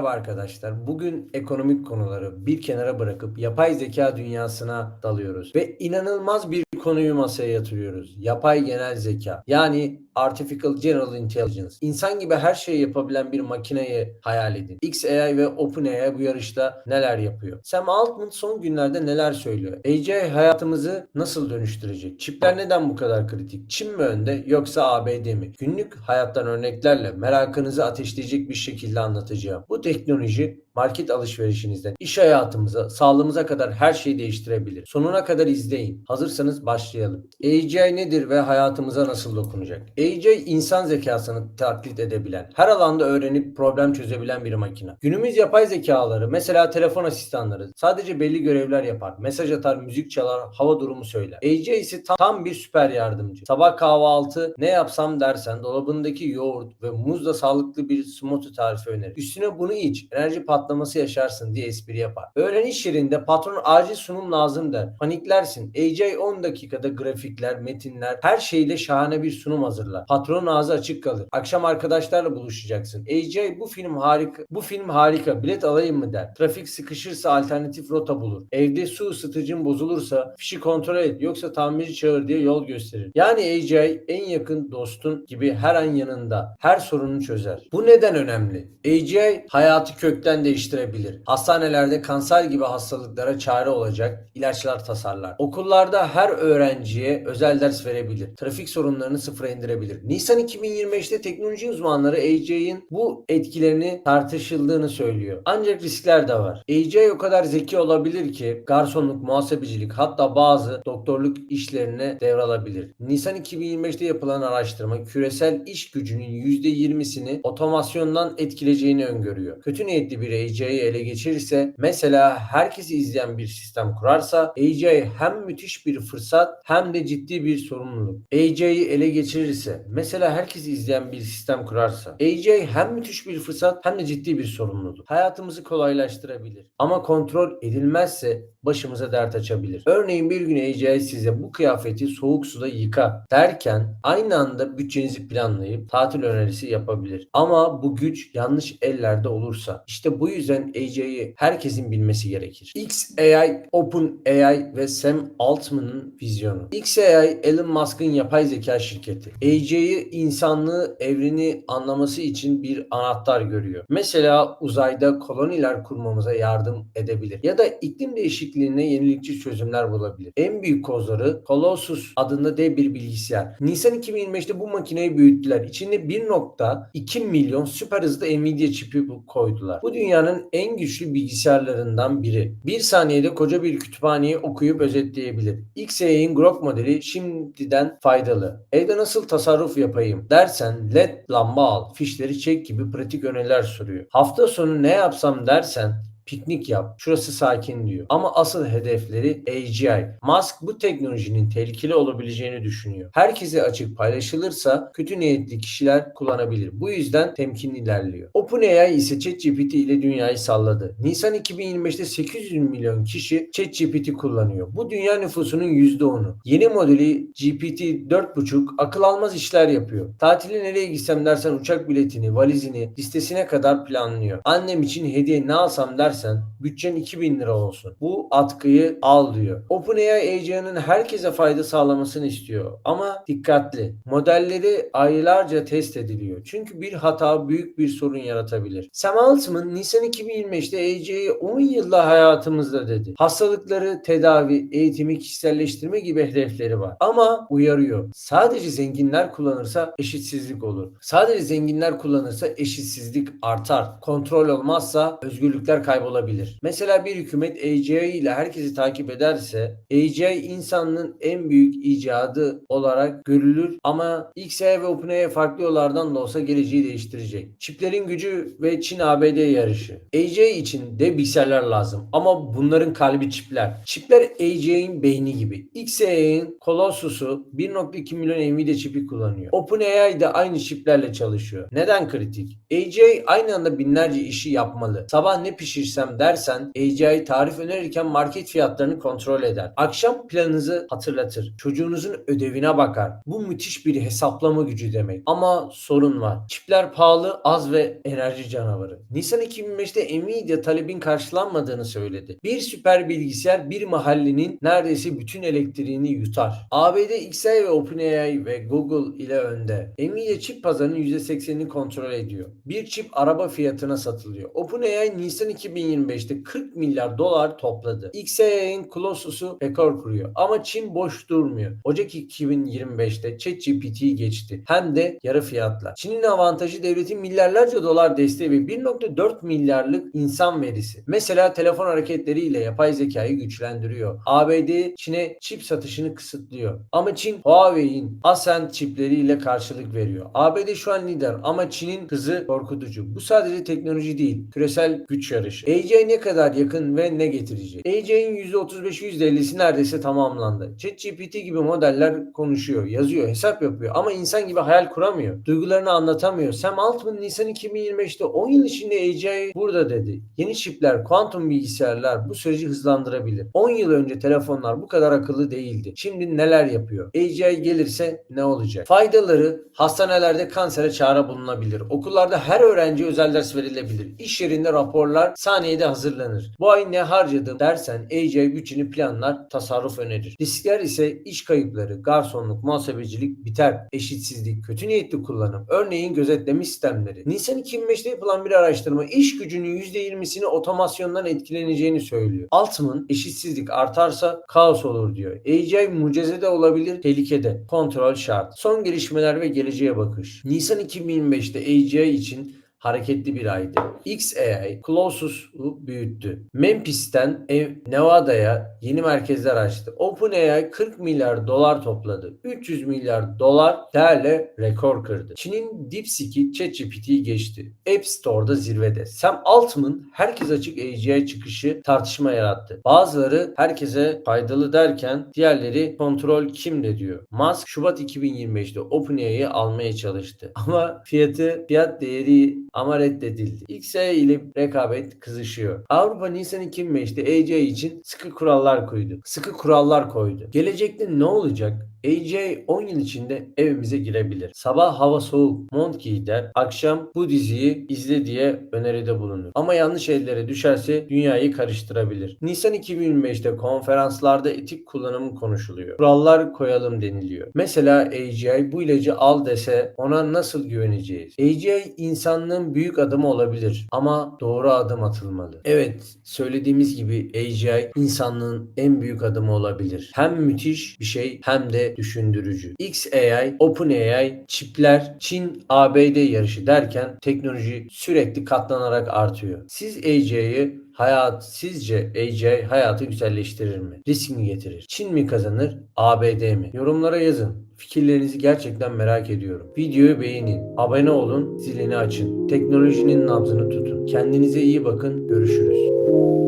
Merhaba arkadaşlar. Bugün ekonomik konuları bir kenara bırakıp yapay zeka dünyasına dalıyoruz ve inanılmaz bir konuyu masaya yatırıyoruz. Yapay genel zeka. Yani Artificial General Intelligence. İnsan gibi her şeyi yapabilen bir makineyi hayal edin. XAI ve OpenAI bu yarışta neler yapıyor? Sam Altman son günlerde neler söylüyor? AI hayatımızı nasıl dönüştürecek? Çipler neden bu kadar kritik? Çin mi önde yoksa ABD mi? Günlük hayattan örneklerle merakınızı ateşleyecek bir şekilde anlatacağım. Bu teknoloji market alışverişinizden iş hayatımıza, sağlığımıza kadar her şeyi değiştirebilir. Sonuna kadar izleyin. Hazırsanız başlayalım. AI nedir ve hayatımıza nasıl dokunacak? AI insan zekasını taklit edebilen, her alanda öğrenip problem çözebilen bir makine. Günümüz yapay zekaları, mesela telefon asistanları sadece belli görevler yapar. Mesaj atar, müzik çalar, hava durumu söyler. AI ise tam, tam bir süper yardımcı. Sabah kahvaltı ne yapsam dersen dolabındaki yoğurt ve muzla sağlıklı bir smoothie tarifi önerir. Üstüne bunu iç, enerji patlaması yaşarsın diye espri yapar. Öğlen iş yerinde patron acil sunum lazım der. Paniklersin. AJ 10 dakikada grafikler, metinler, her şeyle şahane bir sunum hazırlar. Patronun ağzı açık kalır. Akşam arkadaşlarla buluşacaksın. AJ bu film harika. Bu film harika. Bilet alayım mı der. Trafik sıkışırsa alternatif rota bulur. Evde su ısıtıcın bozulursa fişi kontrol et yoksa tamirci çağır diye yol gösterir. Yani AJ en yakın dostun gibi her an yanında. Her sorunu çözer. Bu neden önemli? AJ hayatı kökten değiştirebilir. Hastanelerde kanser gibi hastalıklara çare olacak ilaçlar tasarlar. Okullarda her öğrenciye özel ders verebilir. Trafik sorunlarını sıfıra indirebilir. Nisan 2025'te teknoloji uzmanları AJ'in bu etkilerini tartışıldığını söylüyor. Ancak riskler de var. AJ o kadar zeki olabilir ki garsonluk, muhasebecilik hatta bazı doktorluk işlerine devralabilir. Nisan 2025'te yapılan araştırma küresel iş gücünün %20'sini otomasyondan etkileyeceğini öngörüyor. Kötü niyetli bir AJ'yi ele geçirirse mesela herkesi izleyen bir sistem kurarsa AJ hem müthiş bir fırsat hem de ciddi bir sorumluluk. AJ'yi ele geçirirse mesela herkesi izleyen bir sistem kurarsa AJ hem müthiş bir fırsat hem de ciddi bir sorumluluk. Hayatımızı kolaylaştırabilir. Ama kontrol edilmezse başımıza dert açabilir. Örneğin bir gün AJ size bu kıyafeti soğuk suda yıka derken aynı anda bütçenizi planlayıp tatil önerisi yapabilir. Ama bu güç yanlış ellerde olursa işte bu yüzden AJ'yi herkesin bilmesi gerekir. XAI, OpenAI ve Sam Altman'ın vizyonu. XAI Elon Musk'ın yapay zeka şirketi. AJ'yi insanlığı evreni anlaması için bir anahtar görüyor. Mesela uzayda koloniler kurmamıza yardım edebilir. Ya da iklim değişikliğine yenilikçi çözümler bulabilir. En büyük kozları Colossus adında dev bir bilgisayar. Nisan 2025'te bu makineyi büyüttüler. İçinde 1.2 milyon süper hızlı Nvidia çipi koydular. Bu dünyanın en güçlü bilgisayarlarından biri. Bir saniyede koca bir kütüphaneyi okuyup özetleyebilir. XAI'nin Grok modeli şimdiden faydalı. Evde nasıl tasarruf yapayım dersen led lamba al, fişleri çek gibi pratik öneriler soruyor. Hafta sonu ne yapsam dersen piknik yap. Şurası sakin diyor. Ama asıl hedefleri AGI. Musk bu teknolojinin tehlikeli olabileceğini düşünüyor. Herkese açık paylaşılırsa kötü niyetli kişiler kullanabilir. Bu yüzden temkinli ilerliyor. OpenAI ise ChatGPT ile dünyayı salladı. Nisan 2025'te 800 milyon kişi ChatGPT kullanıyor. Bu dünya nüfusunun %10'u. Yeni modeli GPT 4.5 akıl almaz işler yapıyor. Tatile nereye gitsem dersen uçak biletini, valizini, listesine kadar planlıyor. Annem için hediye ne alsam dersen bütçen 2000 lira olsun. Bu atkıyı al diyor. OpenAI AGI'nin herkese fayda sağlamasını istiyor. Ama dikkatli. Modelleri aylarca test ediliyor. Çünkü bir hata büyük bir sorun yaratabilir. Sam Altman Nisan 2025'te AGI'yi 10 yılda hayatımızda dedi. Hastalıkları, tedavi, eğitimi, kişiselleştirme gibi hedefleri var. Ama uyarıyor. Sadece zenginler kullanırsa eşitsizlik olur. Sadece zenginler kullanırsa eşitsizlik artar. Kontrol olmazsa özgürlükler kaybolabilir. Mesela bir hükümet AGI ile herkesi takip ederse AGI insanlığın en büyük icadı olarak görülür ama XAI ve OpenAI farklı yollardan da olsa geleceği değiştirecek. Çiplerin gücü ve Çin ABD yarışı. AGI için de bilgisayarlar lazım ama bunların kalbi çipler. Çipler AGI'nin beyni gibi. XAI'nin Colossus'u 1.2 milyon Nvidia çipi kullanıyor. OpenAI de aynı çiplerle çalışıyor. Neden kritik? AGI aynı anda binlerce işi yapmalı. Sabah ne pişirsem dersen dersen AGI tarif önerirken market fiyatlarını kontrol eder. Akşam planınızı hatırlatır. Çocuğunuzun ödevine bakar. Bu müthiş bir hesaplama gücü demek. Ama sorun var. Çipler pahalı, az ve enerji canavarı. Nisan 2005'te Nvidia talebin karşılanmadığını söyledi. Bir süper bilgisayar bir mahallenin neredeyse bütün elektriğini yutar. ABD XAI ve OpenAI ve Google ile önde. Nvidia çip pazarının %80'ini kontrol ediyor. Bir çip araba fiyatına satılıyor. OpenAI Nisan 2025'te 40 milyar dolar topladı. XAI'nin Colossus'u rekor kuruyor. Ama Çin boş durmuyor. Ocak 2025'te ChatGPT'yi geçti. Hem de yarı fiyatla. Çin'in avantajı devletin milyarlarca dolar desteği ve 1.4 milyarlık insan verisi. Mesela telefon hareketleriyle yapay zekayı güçlendiriyor. ABD Çin'e çip satışını kısıtlıyor. Ama Çin Huawei'in Ascend çipleriyle karşılık veriyor. ABD şu an lider ama Çin'in hızı korkutucu. Bu sadece teknoloji değil, küresel güç yarışı. AJ ne kadar yakın ve ne getirecek? AJ'in %35-%50'si neredeyse tamamlandı. ChatGPT gibi modeller konuşuyor, yazıyor, hesap yapıyor ama insan gibi hayal kuramıyor. Duygularını anlatamıyor. Sam Altman Nisan 2025'te 10 yıl içinde AJ burada dedi. Yeni çipler, kuantum bilgisayarlar bu süreci hızlandırabilir. 10 yıl önce telefonlar bu kadar akıllı değildi. Şimdi neler yapıyor? AJ gelirse ne olacak? Faydaları hastanelerde kansere çare bulunabilir. Okullarda her öğrenciye özel ders verilebilir. İş yerinde raporlar saniyede hazırlanır. Bu ay ne harcadım dersen AJ bütçeni planlar, tasarruf önerir. Riskler ise iş kayıpları, garsonluk, muhasebecilik biter. Eşitsizlik, kötü niyetli kullanım, örneğin gözetleme sistemleri. Nisan 2005'te yapılan bir araştırma iş gücünün %20'sini otomasyondan etkileneceğini söylüyor. Altman eşitsizlik artarsa kaos olur diyor. AJ mucize de olabilir, tehlikede. Kontrol şart. Son gelişmeler ve geleceğe bakış. Nisan 2025'te AJ için hareketli bir aydı. XAI Colossus'u büyüttü. Memphis'ten ev- Nevada'ya yeni merkezler açtı. OpenAI 40 milyar dolar topladı. 300 milyar dolar değerle rekor kırdı. Çin'in DeepSeek'i ChatGPT'yi geçti. App Store'da zirvede. Sam Altman herkes açık AGI çıkışı tartışma yarattı. Bazıları herkese faydalı derken diğerleri kontrol kimde diyor. Musk Şubat 2025'te OpenAI'yi almaya çalıştı. Ama fiyatı fiyat değeri ama reddedildi. XAI ile rekabet kızışıyor. Avrupa Nisan 2005'te AJ için sıkı kurallar koydu. Sıkı kurallar koydu. Gelecekte ne olacak? AJ 10 yıl içinde evimize girebilir. Sabah hava soğuk, mont giy der. Akşam bu diziyi izle diye öneride bulunur. Ama yanlış ellere düşerse dünyayı karıştırabilir. Nisan 2025'te konferanslarda etik kullanımı konuşuluyor. Kurallar koyalım deniliyor. Mesela AGI bu ilacı al dese ona nasıl güveneceğiz? AGI insanlığın büyük adımı olabilir ama doğru adım atılmalı. Evet söylediğimiz gibi AGI insanlığın en büyük adımı olabilir. Hem müthiş bir şey hem de düşündürücü. XAI, OpenAI, çipler, Çin, ABD yarışı derken teknoloji sürekli katlanarak artıyor. Siz AGI'yi hayat sizce AGI hayatı güzelleştirir mi? Risk mi getirir? Çin mi kazanır? ABD mi? Yorumlara yazın. Fikirlerinizi gerçekten merak ediyorum. Videoyu beğenin, abone olun, zilini açın. Teknolojinin nabzını tutun. Kendinize iyi bakın. Görüşürüz.